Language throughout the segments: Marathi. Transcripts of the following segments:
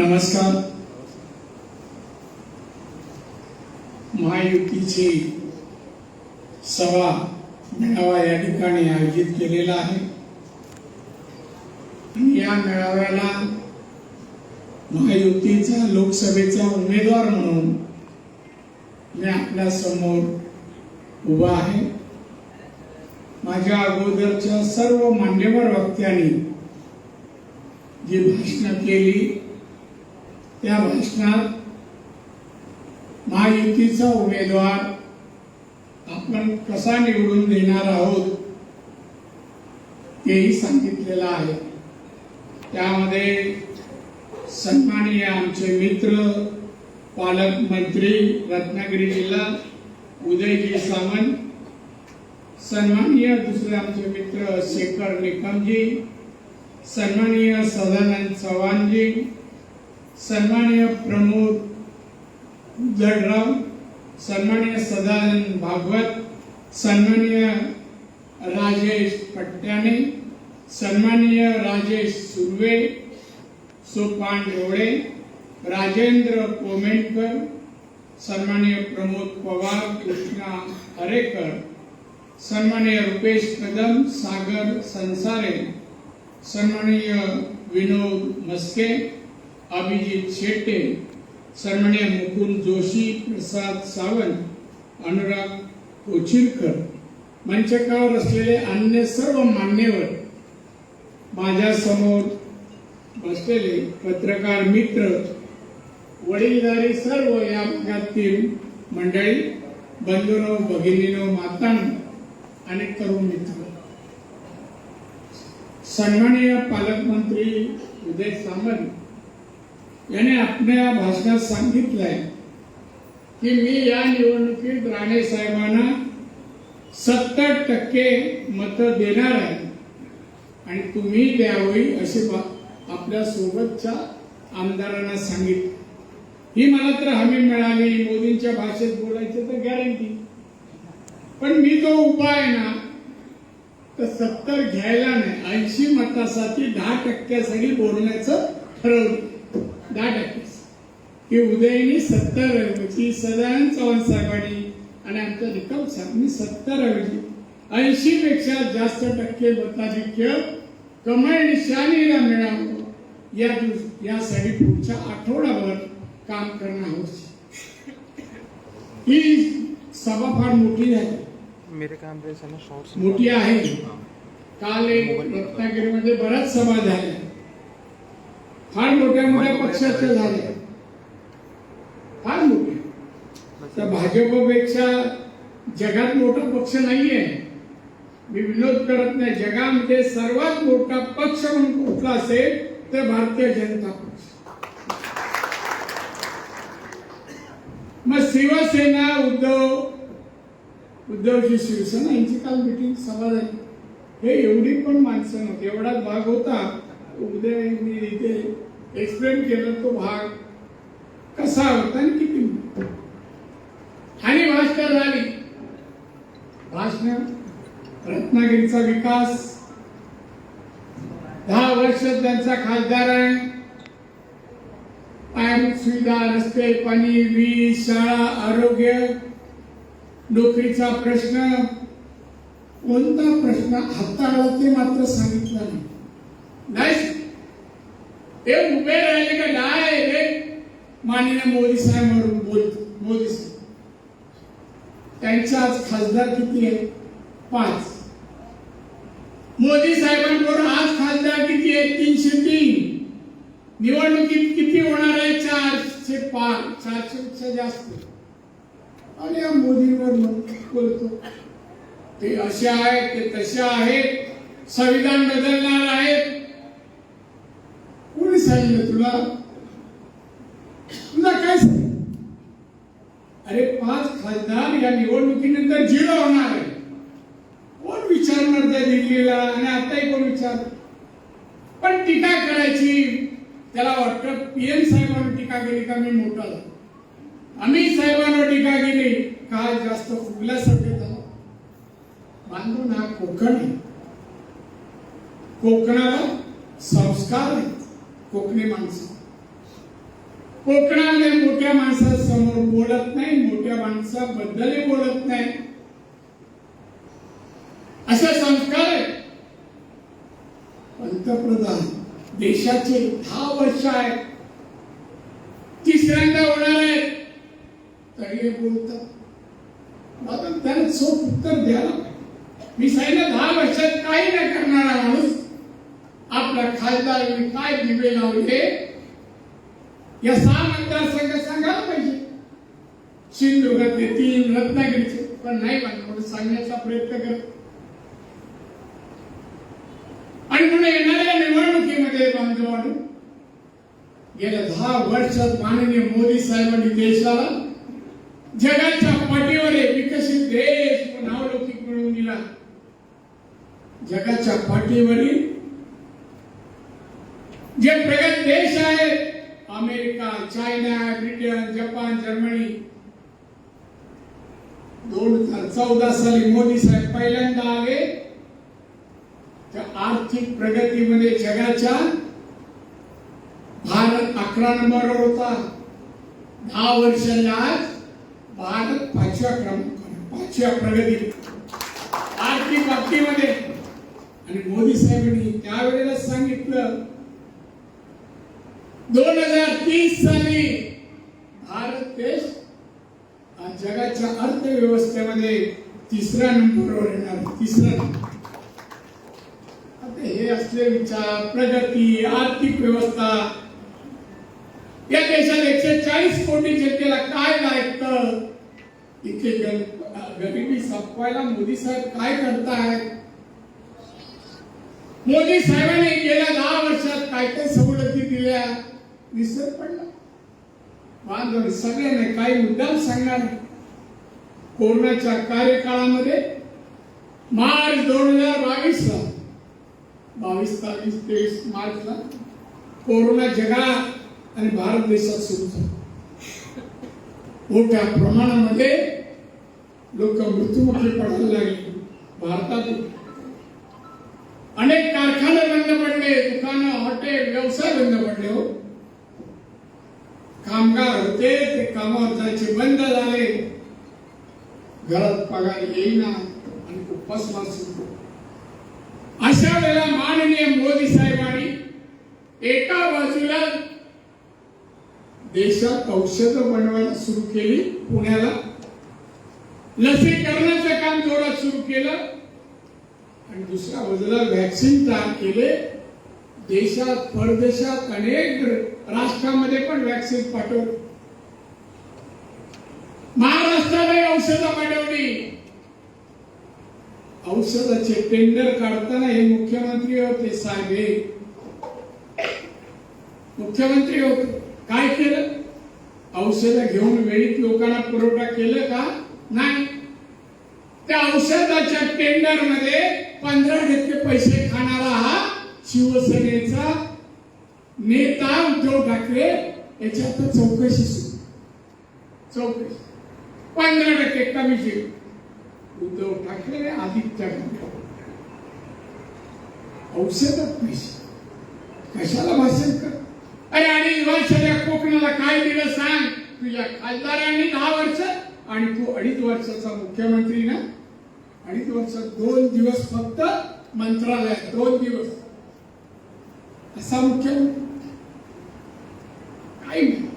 नमस्कार. महायुतीची सभा मेळावा या ठिकाणी आयोजित केलेला आहे. या मेळाव्याला महायुतीचा लोकसभेचा उमेदवार म्हणून मी आपल्यासमोर उभा आहे. माझ्या अगोदरच्या सर्व मान्यवर वक्त्यांनी जी भाषणं केली त्या भाषणात महायुतीचा उमेदवार आपण कसा निवडून देणार आहोत तेही सांगितलेलं आहे. त्यामध्ये सन्माननीय आमचे मित्र पालकमंत्री रत्नागिरी जिल्हा उदयजी सावंत सन्माननीय दुसरे आमचे मित्र शेखर निकमजी सन्माननीय सदानंद चव्हाणजी सन्माननीय प्रमोद जडराव सन्माननीय सदानंद भागवत सन्माननीय राजेश पट्ट्याने सन्माननीय राजेश सुर्वे सोपान ढोळे राजेंद्र कोमेंटकर सन्माननीय प्रमोद पवार कृष्णा हरेकर सन्माननीय रुपेश कदम सागर संसारे सन्माननीय विनोद मस्के अभिजित शेट्टे सन्माननीय मुकुंद जोशी प्रसाद सावंत अनुराग कोचिरकर मंचकावर असलेले अन्य सर्व मान्यवर माझ्यासमोर बसलेले पत्रकार मित्र वडीलधारी सर्व या भागातील मंडळी बंधूनो भगिनीनो मातांनो आणि तरुण मित्र सन्माननीय पालकमंत्री उदय सामंत याने आपल्या भाषणात सांगितलंय की मी या निवडणुकीत राणे साहेबांना सत्तर टक्के मत देणार आहे. आणि तुम्ही द्यावी असे बा- आपल्या सोबतच्या आमदारांना सांगितलं. ही मला तर हमी मिळाली मोदींच्या भाषेत बोलायचं तर गॅरंटी पण मी तो उपाय ना तर सत्तर घ्यायला नाही ऐंशी मतासाठी दहा टक्क्यासाठी बोलण्याचं ठरवलं. दहा टक्के की उदयनी सत्तर ऐवजी सदानंद चव्हाण साहेबांनी आणि आमच्या रिकम साहेबांनी सत्तर ऐवजी ऐंशी पेक्षा जास्त टक्के मताधिक्य कमळ निशाणीला मिळावं या दिवस यासाठी पुढच्या आठवडाभर काम करणं आवश्यक ही सभा फार मोठी शॉर्ट्स मोठी आहे. काल एक रत्नागिरीमध्ये बऱ्याच सभा झाल्या. फार मोठ्या मोठ्या पक्षाच्या झाल्या फार मोठ्या तर भाजपपेक्षा जगात मोठा पक्ष नाहीये. मी विनोद करत नाही. जगामध्ये सर्वात मोठा पक्ष म्हणून कुठला असेल तर भारतीय जनता पक्ष. मग शिवसेना उद्धव उद्धवजी शिवसेना यांची काल मिटिंग सभा झाली. हे एवढी पण माणसं नव्हती. एवढाच भाग होता. उद्या इथे एक्सप्लेन केला तो भाग कसा होता आणि किती आणि भाषण झाली भाषण रत्नागिरीचा विकास दहा वर्ष त्यांचा खासदार आहे. पायाभूत सुविधा रस्ते पाणी वीज शाळा आरोग्य नोकरीचा प्रश्न कोणता प्रश्न हाताळला ते मात्र सांगितलं नाही ते उभे राहिले का? डायरेक्ट माननीय मोदी साहेबांवरून बोलत मोदी साहेब. त्यांचे आज खासदार किती आहे? पाच. मोदी साहेबांबरोबर आज खासदार किती आहे? तीनशे तीन. निवडणुकीत किती होणार आहे? चारशे पाच चारशे पेक्षा जास्त. आणि या मोदींवर मग बोलतो ते असे आहेत ते तसे आहेत. संविधान बदलणार आहेत. सांगितलं तुला? तुला काय सांगितलं अरे पाच खासदार या निवडणुकीनंतर झिरो होणार आहे. कोण विचारणार त्या दिल्लीला आणि आताही कोण विचार? पण टीका करायची. त्याला वाटतं पीएम साहेबांवर टीका केली का मी मोठा आम्ही अमित साहेबांवर टीका केली. का जास्त फुगल्यासारखे झालं. बांधून हा कोकण आहे. कोकणाला संस्कार आहे. कोकणी माणसं. कोकणाने मोठ्या माणसासमोर बोलत नाही मोठ्या माणसाबद्दलही बोलत नाही. असे संस्कार आहे पंतप्रधान देशाचे दहा वर्ष आहेत. तिसऱ्यांदा होणार आहेत. तरी बोलतात. आता त्याला चोख उत्तर द्यायला मी सांगितलं दहा वर्षात काही नाही करणारा माणूस आपला खासदारांनी काय दिवे लावले? या सहा मतदारसंघ सांगायला पाहिजे. सिंधुदुर्गातले तीन रत्नागिरीचे पण नाही म्हणून म्हणून सांगण्याचा प्रयत्न करत. आणि म्हणून येणाऱ्या निवडणुकीमध्ये बांधवांनो गेल्या दहा वर्षात माननीय मोदी साहेबांनी देशाला जगाच्या पाठीवर विकसित देश पण नावलौकिक मिळवून दिला. जगाच्या पाठीवरील जे प्रगत देश आहेत America China Britain Japan Germany. दोन हजार चौदा साली मोदी साहेब पहिल्यांदा आले. त्या आर्थिक प्रगतीमध्ये जगाच्या भारत अकरा नंबरवर होता. दहा वर्षांनी आज भारत पाचव्या क्रमांक पाचव्या प्रगती आर्थिक बाबतीमध्ये. आणि मोदी साहेबांनी त्यावेळेला सांगितलं हजार तीस साली भारत देश जगाच्या अर्थव्यवस्थेमध्ये तिसऱ्या नंबरवर येणार तिसरा आता हे असले विचार प्रगती आर्थिक व्यवस्था या देशात एकशे चाळीस कोटी जनतेला काय लागतं इथे गरिबी संपवायला मोदी साहेब काय करतायत? मोदी साहेबांनी गेल्या दहा वर्षात काय काय सवलती दिल्या? विसर पडला. बांधव सगळ्यांना काही मुद्दाम सांगणार आहे. कोरोनाच्या कार्यकाळामध्ये मार्च दोन हजार बावीस ला बावीस तारीख तेवीस मार्चला कोरोना जगात आणि भारत देशात सुरू झाला. मोठ्या प्रमाणामध्ये लोक मृत्युमुखी पडायला लागले. भारतात अनेक कारखाने बंद पडले दुकानं हॉटेल व्यवसाय बंद पडले हो. कामगार होते ते कामावर जायचे बंद झाले. घरात पगार येईना आणि उपासमार सुरू अशा वेळेला माननीय मोदी साहेबांनी एका बाजूला देशात औषधं बनवायला सुरू केली पुण्याला. लसीकरणाचं काम जोरात सुरू केलं. आणि दुसऱ्या बाजूला व्हॅक्सिन तयार केले. देशात परदेशात अनेक राष्ट्रामध्ये पण व्हॅक्सिन पाठवले महाराष्ट्राने औषधं पाठवली. औषधाचे टेंडर काढताना हे मुख्यमंत्री होते साहेब. हे मुख्यमंत्री होते. काय केलं? औषधं घेऊन वेळीत लोकांना पुरवठा केलं का? नाही. त्या औषधाच्या टेंडरमध्ये पंधरा टक्के पैसे खाणारा हा शिवसेनेचा नेता उद्धव ठाकरे याच्यात चौकशी सुरू. चौकशी. पंधरा टक्के कमिशन. उद्धव ठाकरे आदित्य ठाकरे. औषधात पैसे. कशाला भाषण कर? अरे अडीच वर्षाच्या कोकणाला काय दिलं सांग? तुझ्या खासदारांनी दहा वर्ष आणि तू अडीच वर्षाचा मुख्यमंत्री ना? अडीच वर्ष दोन दिवस फक्त मंत्रालयात दोन दिवस. असा मुख्यमंत्री काही नाही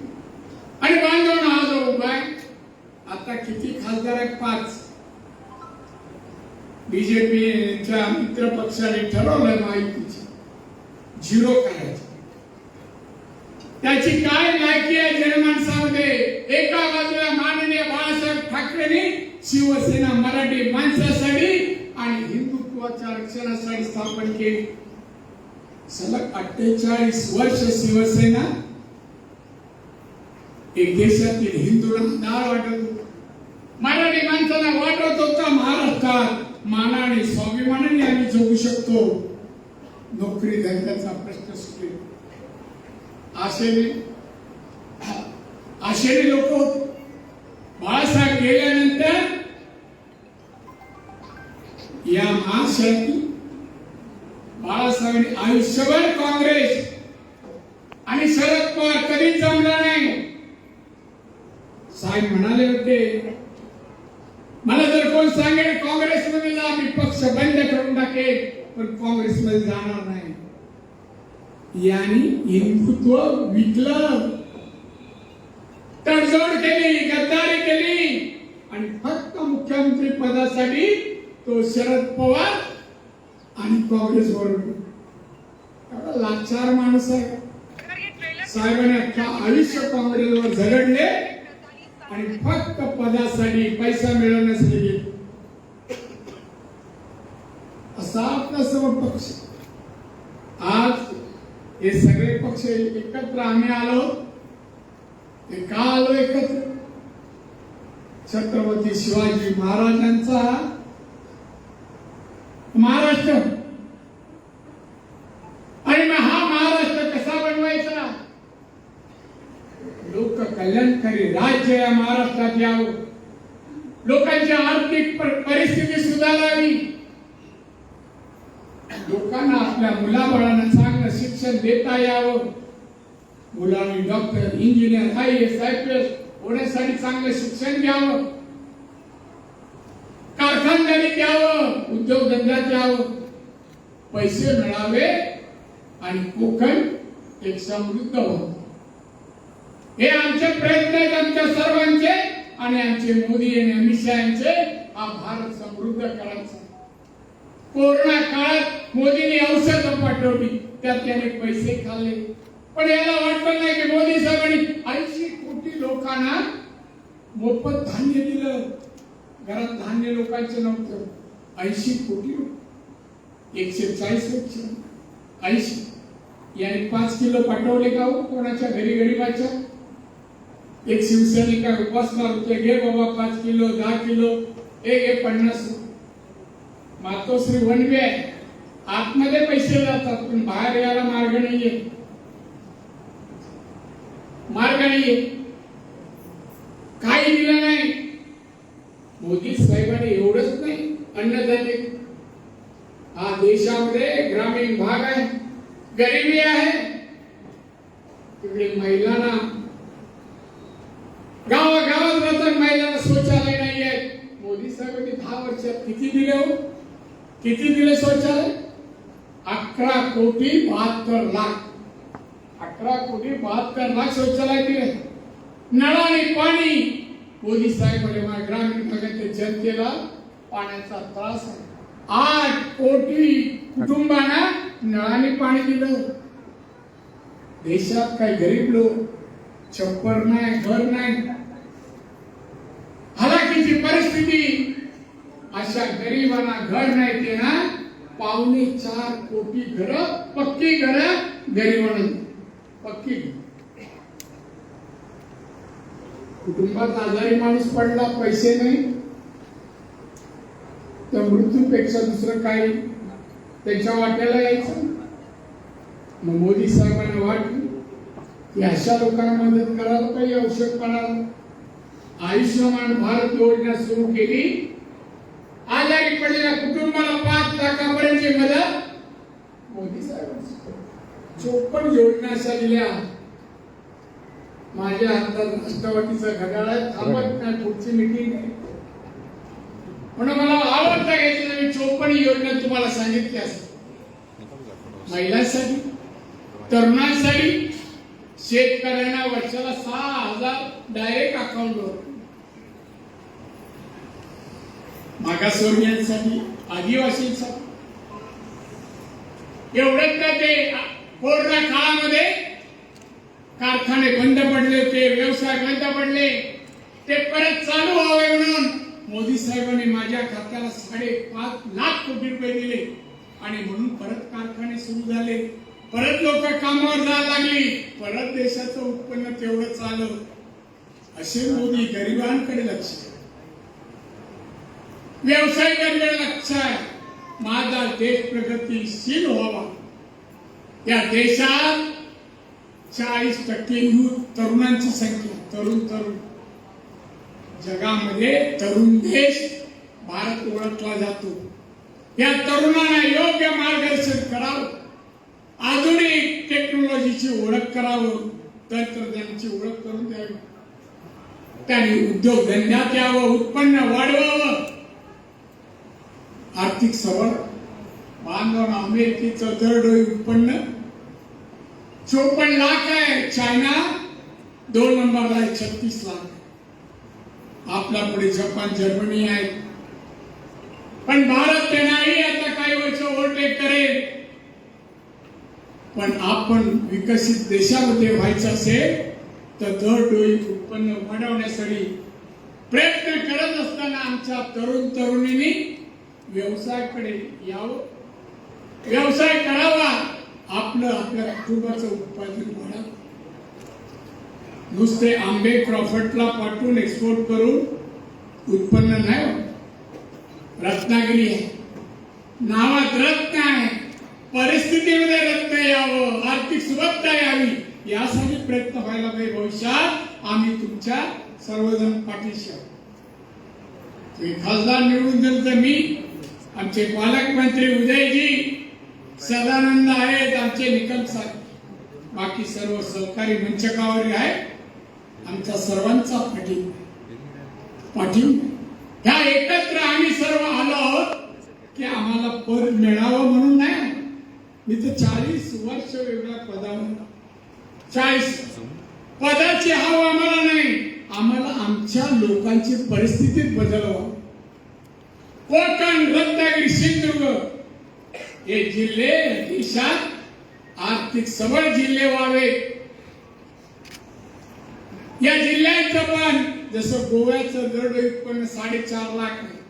आणि बांधव हा जो उभा आहे आता किती खासदार आहेत? पाच. बीजेपीच्या मित्र पक्षाने ठरवलं माहितीची. झिरो करायचं. त्याची काय लायकी आहे जनमानसामध्ये एका बाजूला माननीय बाळासाहेब ठाकरेंनी शिवसेना मराठी माणसासाठी आणि हिंदुत्वाच्या रक्षणासाठी स्थापन केली. सलग अठ्ठेचाळीस वर्ष शिवसेना एक देशातील हिंदूंना नाळ वाटत होती. मराठी माणसाला वाटत होता महाराष्ट्रात? मानाने स्वाभिमानाने आम्ही जगू शकतो. नोकरी धंद्याचा प्रश्न सुटेल. आशेने आशेने लोक बाळासाहेब गेल्यानंतर या महाशक्ती बाळासाहेबांनी आयुष्यभर काँग्रेस आणि शरद पवार कधीच जमला नाही. साहेब म्हणाले होते मला जर कोण सांगेल काँग्रेसमध्ये जा मी पक्ष बंद करून टाकेल पण काँग्रेसमध्ये जाणार नाही. याने हिंदुत्व विकलं. तडजोड केली गद्दारी केली आणि फक्त मुख्यमंत्री पदासाठी तो शरद पवार आणि काँग्रेस बरोबर लाचार माणूस आहे. साहेबांनी अख्खा आयुष्य काँग्रेसवर झगडले. आणि फक्त पदासाठी पैसा मिळवण्यासाठी गेले. असा आपला सर्व पक्ष. आज हे सगळे पक्ष एकत्र आम्ही आलो. ते का आलो एकत्र? छत्रपती शिवाजी महाराजांचा महाराष्ट्र आणि मग हा महाराष्ट्र कसा बनवायचा लोक कल्याणकारी राज्य या महाराष्ट्रात यावं. लोकांची आर्थिक परिस्थिती सुधारावी. लोकांना आपल्या मुलाबाळांना चांगलं शिक्षण देता यावं. मुलांनी doctor engineer I A S I P होण्यासाठी चांगलं शिक्षण घ्यावं. कारखानदारीत द्यावं उद्योगधंद्यात द्यावं. पैसे मिळावे आणि कोकण एक समृद्ध व्हावं हे आमचे प्रयत्न आहेत आमच्या सर्वांचे आणि आमचे मोदी आणि अमित शहा यांचे हा भारत समृद्ध करायचा. कोरोना काळात मोदींनी औषधं पाठवली त्यात त्याने पैसे खाल्ले. पण याला वाटलं नाही की मोदी साहेबांनी ऐंशी कोटी लोकांना मोफत धान्य दिलं. घरात धान्य लोकांचं नव्हतं. ऐंशी कोटी लोक. एकशे चाळीस वर्ष ऐंशी. याने पाच किलो पाठवले का हो? कोणाच्या घरी गरीबाच्या? एक शिवसैनिक का उपासणार होते घे बाबा पाच किलो दहा किलो हे घे पन्नास. मातोश्री वनवे आहे. आतमध्ये पैसे जातात पण बाहेर यायला मार्ग नाहीये. मार्ग नाहीये. काही दिलं नाही. मोदी साहेबांनी एवढंच नाही अन्नधान्य हा देशामध्ये ग्रामीण भाग आहे. गरिबी आहे. तिकडे महिलांना गावागावात प्रत्येक महिलांना शौचालय नाही आहे मोदी साहेबांनी दहा वर्षात किती दिले हो? किती दिले शौचालय? अकरा कोटी बहात्तर लाख. अकरा कोटी बहात्तर लाख शौचालय दिले. नळाने पाणी. मोदी साहेब ग्रामीण भागातील जनतेला पाण्याचा त्रास आहे. आठ कोटी कुटुंबांना नळाने पाणी दिलं हो. देशात काही गरीब लोक छप्पर नाही घर नाही. परिस्थिती अशा गरिबांना घर नाही देणार. पावणे चार कोटी घर पक्की घर गरिबांना. पक्की. कुटुंबात आजारी माणूस पडला पैसे नाही. तर मृत्यूपेक्षा दुसरं काही त्यांच्या वाट्याला यायचं. मग मोदी साहेबांना वाटली की अशा लोकांना मदत करायला पाहिजे औषध पडायला. आयुष्यमान भारत योजना सुरू केली. आजारी पडलेल्या कुटुंबाला पाच लाखापर्यंतची मदत मोदी साहेबांची. चोपन्न योजना अशा दिल्या माझ्या हातात राष्ट्रवादीचा घड्याळ आहे. थांबत नाही पुढची मिटिंग आहे. म्हणून मला आवडतं घ्यायची मी चोपन्न योजना तुम्हाला सांगितली असते महिलांसाठी तरुणांसाठी शेतकऱ्यांना वर्षाला सहा हजार डायरेक्ट अकाउंटवर मागासवर्गीयांसाठी आदिवासींसाठी. एवढंच का ते कोरोना काळामध्ये कारखाने बंद पडले होते व्यवसाय बंद पडले ते परत चालू व्हावे म्हणून मोदी साहेबांनी माझ्या खात्याला साडेपाच लाख कोटी रुपये दिले. आणि म्हणून परत कारखाने सुरू झाले. परत लोक कामावर जायला लागली. परत देशाचं उत्पन्न तेवढं चाललं. असे मोदी गरिबांकडे लक्ष व्यवसाय व्यावसायिकांकडे लक्ष आहे माझा देश प्रगतीशील व्हावा. या देशात चाळीस टक्के तरुणांची संख्या तरुण तरुण. जगामध्ये तरुण देश भारत ओळखला जातो. या तरुणांना योग्य मार्गदर्शन करावं. आधुनिक टेक्नॉलॉजीची ओळख करावं. तंत्रज्ञानाची ओळख करून द्यावी. त्यांनी उद्योगधंद्यात यावं उत्पन्न वाढवावं. आर्थिक सबळ बांधवण अमेरिकेचं दरडोई उत्पन्न चोपन्न लाख आहे चायना दोन नंबरला आहे छत्तीस लाख. आपल्या पुढे जपान जर्मनी आहे. पण भारत ते नाही आता काही वर्ष ओव्हरटेक करेल. पण आपण विकसित देशामध्ये व्हायचं असेल तर दर डोळी उत्पन्न वाढवण्यासाठी प्रयत्न करत असताना आमच्या तरुण तरुणींनी व्यवसायाकडे यावं. व्यवसाय करावा. आपलं आपल्या कुटुंबाचं उत्पादन म्हणा. नुसते आंबे प्रॉफिटला पाठवून एक्सपोर्ट करून उत्पन्न नाही होत. रत्नागिरी आहे. नावात रत्न आहे. परिस्थितीमध्ये रत्न यावं. आर्थिक सुबत्ता यावी. यासाठी प्रयत्न व्हायला पाहिजे. भविष्यात आम्ही तुमच्या सर्वजण पाठीशी आहोत. खासदार निवडून दिलं तर मी आमचे पालकमंत्री उदयजी सदानंद आहेत आमचे निकम साहेब बाकी सर्व सहकारी मंचकावर आहेत. आमच्या सर्वांचा पाठिंबा पाठिंबा ह्या एकत्र आम्ही सर्व आलो आहोत की आम्हाला पद मिळावं म्हणून नाही मी तर चाळीस वर्ष वेगळ्या पदावर चाळीस पदाची हवा आम्हाला नाही. आम्हाला आमच्या लोकांची परिस्थिती बदलवा. कोकण रत्नागिरी सिंधुदुर्ग. हे जिल्हे देशात आर्थिक सबळ जिल्हे व्हावे. या जिल्ह्यांचं पण जसं गोव्याचं दरड उत्पन्न साडेचार लाख आहे.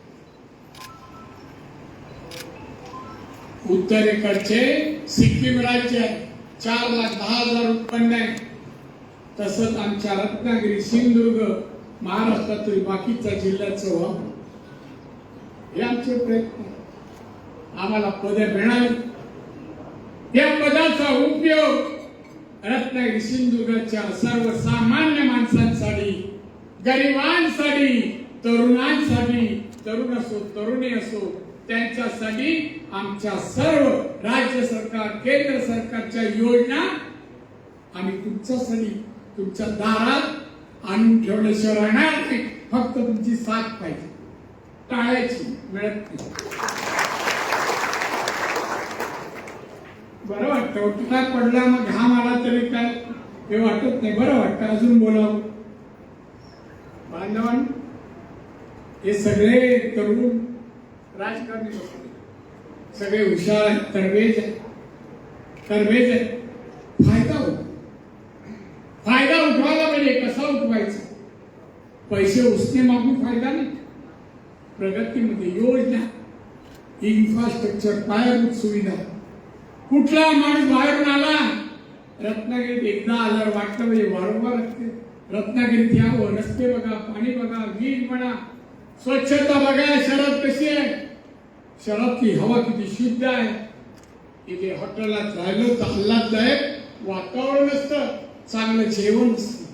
उत्तरेकडचे सिक्कीम राज्य चार लाख दहा हजार उत्पन्न आहे. तसंच आमच्या रत्नागिरी सिंधुदुर्ग महाराष्ट्रातील बाकीच्या जिल्ह्याचं व्हावं. हे आमचे प्रयत्न. आम्हाला पदे मिळाली. या पदाचा उपयोग रत्नागिरी सिंधुदुर्गच्या सर्वसामान्य माणसांसाठी गरिबांसाठी तरुणांसाठी तरुण असो तरुणी असो त्यांच्यासाठी आमच्या सर्व राज्य सरकार केंद्र सरकारच्या योजना आम्ही तुमच्यासाठी तुमच्या दारात आणून ठेवल्याशिवाय राहणार नाही. फक्त तुमची साथ पाहिजे. टाळायची मिळत नाही. बरं वाटतं उठला पडला मग घाम आला तरी काय? हे वाटत नाही. बरं वाटतं अजून बोलावं. बांधवान हे सगळे तरुण राजकारणी लोक सगळे हुशार आहेत तरबेज आहे आहे फायदा होतो फायदा उठवायला पाहिजे कसा उठवायचा? पैसे उसने मागून फायदा नाही. प्रगतीमध्ये योजना इन्फ्रास्ट्रक्चर पायाभूत सुविधा. कुठला माणूस बाहेरून आला? रत्नागिरीत एकदा आल्यावर वाटलं म्हणजे वारंवार असते. रत्नागिरीत यावं रस्ते बघा पाणी बघा वीज म्हणा. स्वच्छता बघा शरद कशी आहे? शहरातली हवा किती शुद्ध आहे. इथे हॉटेलात राहिलो तर आल्हाददायक वातावरण असतं. चांगलं जेवण असतं.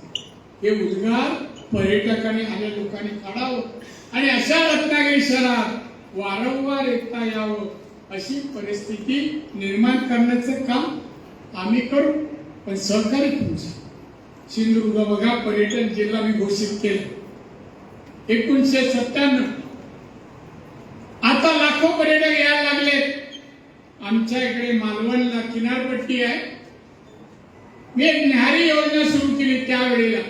हे उद्गार पर्यटकांनी आल्या लोकांनी काढावं. आणि अशा रत्नागिरी शहरात वारंवार येता यावं अशी परिस्थिती निर्माण करण्याचं काम आम्ही करू पण सहकार्य तुमचं. सिंधुदुर्ग बघा पर्यटन जिल्हा मी घोषित केला. एकोणीसशे सत्त्याण्णव. आता लाखो पर्यटक यायला लागलेत. आमच्या इकडे मालवणला किनारपट्टी आहे. मी एक न्याहारी योजना सुरू केली त्यावेळेला.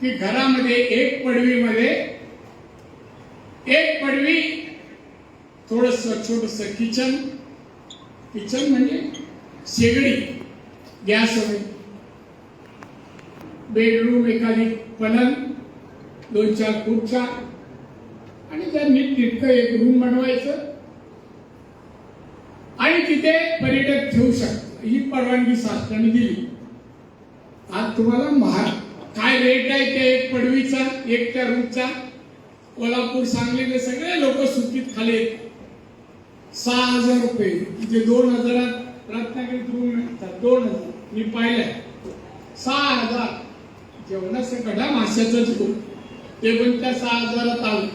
की घरामध्ये एक पडवीमध्ये एक पडवी थोडस छोटस किचन. किचन म्हणजे शेगडी गॅस वगैरे बेडरूम एखादी पलंग दोन चार खुर्च्या. आणि त्या नीट तितकं एक रूम बनवायचं आणि तिथे पर्यटक ठेवू शकतो ही परवानगी शासनाने दिली. आज तुम्हाला महाग काय रेट आहे त्या एक पडवीचा एक त्या रूमचा कोल्हापूर सांगलीचे सगळे लोक सुट्टीत खाली सहा हजार रुपये. तिथे दोन हजारात रत्नागिरीत रूम मिळतात. दोन हजार. मी पाहिलंय. सहा हजार. जेवणाचं कडा माशाचाच जेवण ते पण त्या सहा हजारात आलं.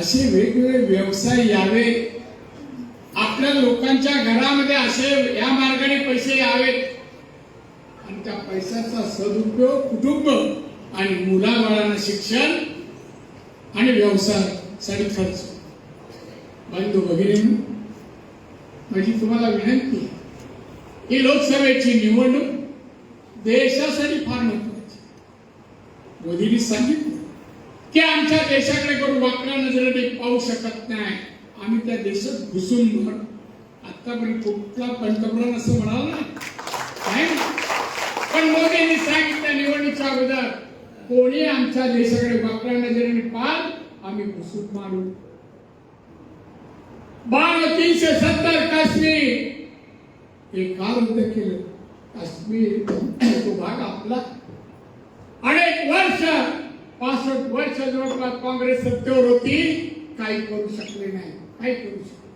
असे वेगवेगळे व्यवसाय यावे. आपल्या आपल्या लोकांच्या घरामध्ये असे या मार्गाने पैसे यावेत. आणि त्या पैशाचा सदुपयोग कुटुंब आणि मुलाबाळांना शिक्षण आणि व्यवसायासाठी खर्च. बंधू वगैरे माझी म्हणजे तुम्हाला विनंती ही लोकसभेची निवडणूक देशासाठी फार महत्वाची मोदींनी सांगितलं की आमच्या देशाकडे कोण वाकड्या नजरेने पाहू शकत नाही. आम्ही त्या देशात घुसून मर. आतापर्यंत कुठला पंतप्रधान असं म्हणाला ना नाही. पण मोदींनी सांगितलं निवडणुकीच्या अगोदर कोणी आमच्या देशाकडे वाकड्या नजरेने पाल आम्ही घुसून मारू. बाण तीनशे सत्तर काश्मीर. हे का रद्द केलं. काश्मीर तो भाग आपला. अनेक वर्ष पासष्ट वर्ष जवळपास काँग्रेस सत्तेवर होती. काही करू शकले नाही. काही करू शकले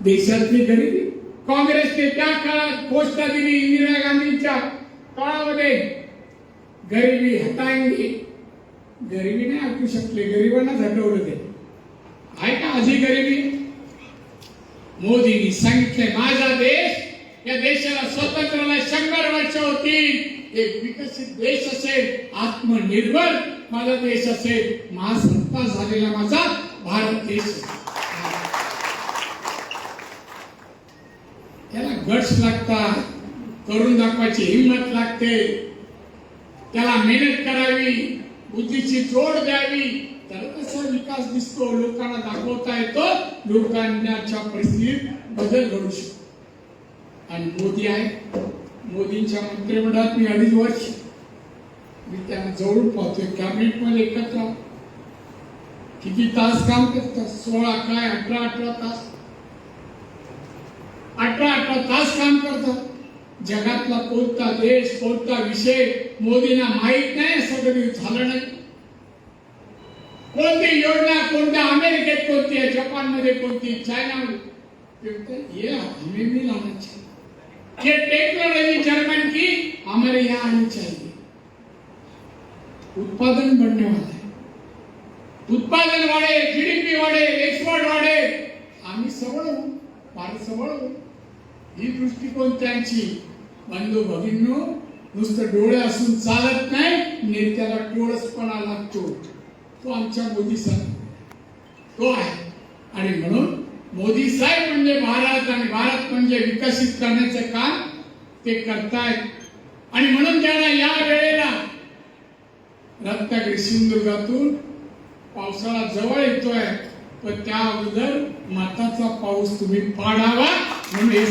देशातली गरिबी. काँग्रेसने त्या काळात घोषणा दिली इंदिरा गांधींच्या काळामध्ये. गरिबी हटाएंगे गरिबी नाही ऐकू शकले गरिबांना हटवलं ते. आहे का आधी गरिबी. मोदींनी सांगितले माझा देश या देशाला स्वतंत्राला शंभर वर्ष होतील. एक विकसित देश असेल आत्मनिर्भर माझा देश असेल. महासत्ता झालेला माझा भारत देश त्याला गट्स लागतात करून दाखवायची हिंमत लागते. त्याला मेहनत करावी बुद्धीची जोड द्यावी. तर कसा विकास दिसतो लोकांना दाखवता येतो. लोकांच्या परिस्थितीत बदल घडू शकतो. आणि मोदी आहे. मोदींच्या मंत्रिमंडळात मी अडीच वर्ष. मी त्यांना जवळून पाहतोय. कॅबिनेटमध्ये एकत्र. किती तास काम करतात? सोळा काय? अठरा अठरा तास. अठरा अठरा तास काम करतात. जगातला कोणता देश कोणता विषय मोदींना माहीत नाही सगळं झालं नाही. कोणती योजना कोणत्या अमेरिकेत कोणती आहे जपानमध्ये कोणती चायनामध्ये? ते बोलते, ये हमें भी लाना चाहिए ये टेक्नोलॉजी जर्मन की हमारे यहाँ आनी चाहिए उत्पादन बढ़ने वाला. है उत्पादन वाढेल जीडीपी वाढेल एक्सपोर्ट वाढे आम्ही सबळ होऊ फार सबळ होऊ. ही दृष्टिकोन त्यांची. बंधू भगिनींनो नुसतं डोळे असून चालत नाही नेत्याला टोळसपणा लागतो. तो आमच्या मोदी साहेब. तो आहे. आणि म्हणून मोदी साहेब म्हणजे भारत आणि भारत म्हणजे विकसित करण्याचे काम ते करतायत. आणि म्हणून त्यांना या वेळेला रत्नागिरी सिंधुदुर्गातून पावसाळा जवळ येतोय पण त्या अगोदर माताचा पाऊस तुम्ही पाडावा म्हणून हे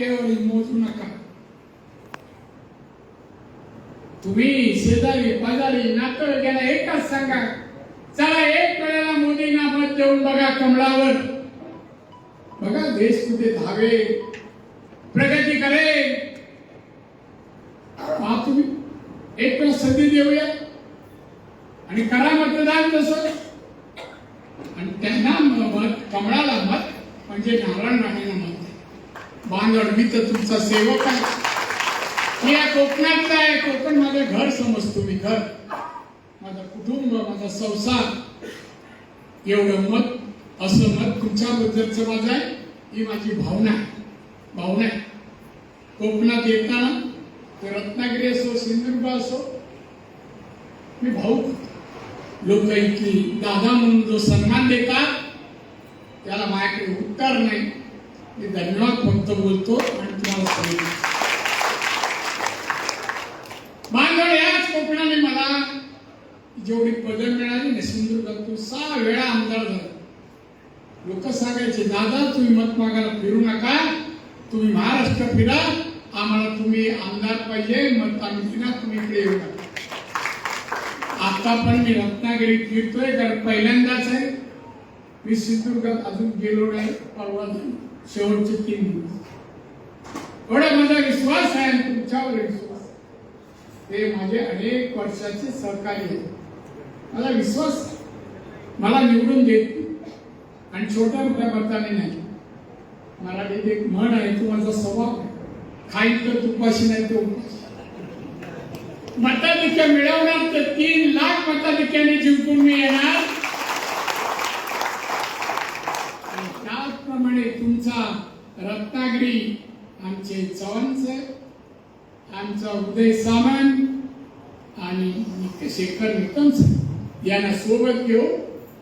सांगायचं. टक्केवारी मोजू नका. तुम्ही शेजारी पाजारी नातेवाईकांना एकच सांगा. चला एक वेळेला मोदींना मत देऊन बघा कमळावर. बघा देश कुठे धावे प्रगती करे. पहा तुम्ही एक वेळ संधी देऊया आणि करा मतदान तसं. आणि त्यांना मत कमळाला मत म्हणजे नारायण राणेला मत. बांधड मी तर तुमचा सेवक आहे. मी या कोकणातला आहे. कोकण माझं घर समजतो मी घर. माझा कुटुंब माझा संसार. एवढं मत असं मत तुमच्याबद्दलचं माझं आहे. ही माझी भावना आहे. भावना आहे. कोकणात येताना ते रत्नागिरी असो सिंधुदुर्ग असो मी भाऊ लोक इथली दादा म्हणून जो सन्मान देतात त्याला माझ्याकडे उत्तर नाही. मी धन्यवाद फक्त बोलतो आणि तुम्हाला सांगितलं मागं याच कोकणाने मला जेवढी पदं मिळाली ना सिंधुदुर्गातून सहा वेळा आमदार झाला. लोक सांगायचे दादा तुम्ही मत मागायला फिरू नका. तुम्ही महाराष्ट्र फिरा. आम्हाला तुम्ही आमदार पाहिजे मत आम्ही फिरा तुम्ही इकडे येऊ नका. आता पण मी रत्नागिरीत फिरतोय कारण पहिल्यांदाच आहे. मी सिंधुदुर्गात अजून गेलो नाही परवा नाही. शेवटचे तीन दिवस. एवढा माझा विश्वास आहे तुमच्यावर विश्वास. ते माझे अनेक वर्षाचे सहकारी आहेत मला विश्वास मला निवडून देत आणि छोट्या मोठ्या मताने नाही. मराठीत एक म्हण आहे तो माझा स्वभाव आहे. खाईन तर तुपाशी नाही तो उपाशी. मताधिक्य मिळवणार तर तीन लाख मताधिक्याने जिंकून मी येणार. रत्नागिरी आमचे चव्हाण आमचा उदय सामंत आणि शेखर निकम यांना सोबत घेऊ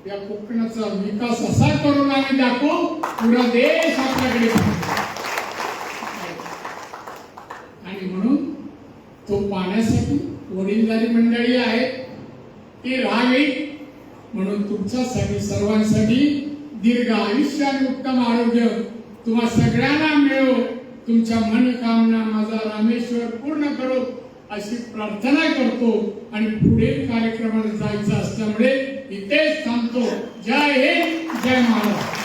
या कोकणाचा विकास असा करून आम्ही दाखवू पुरा देश आपल्याकडे आणि म्हणून तो पाहण्यासाठी वडीलधारी मंडळी आहेत ते राहावी म्हणून तुमच्यासाठी सर्वांसाठी दीर्घ आयुष्य आणि उत्तम आरोग्य तुम्हा सगळ्यांना मिळो. तुमच्या मनकामना माझा रामेश्वर पूर्ण करो अशी प्रार्थना करतो. आणि पुढे कार्यक्रमाला जायचं असल्यामुळे इथेच थांबतो. जय हिंद जय महाराष्ट्र.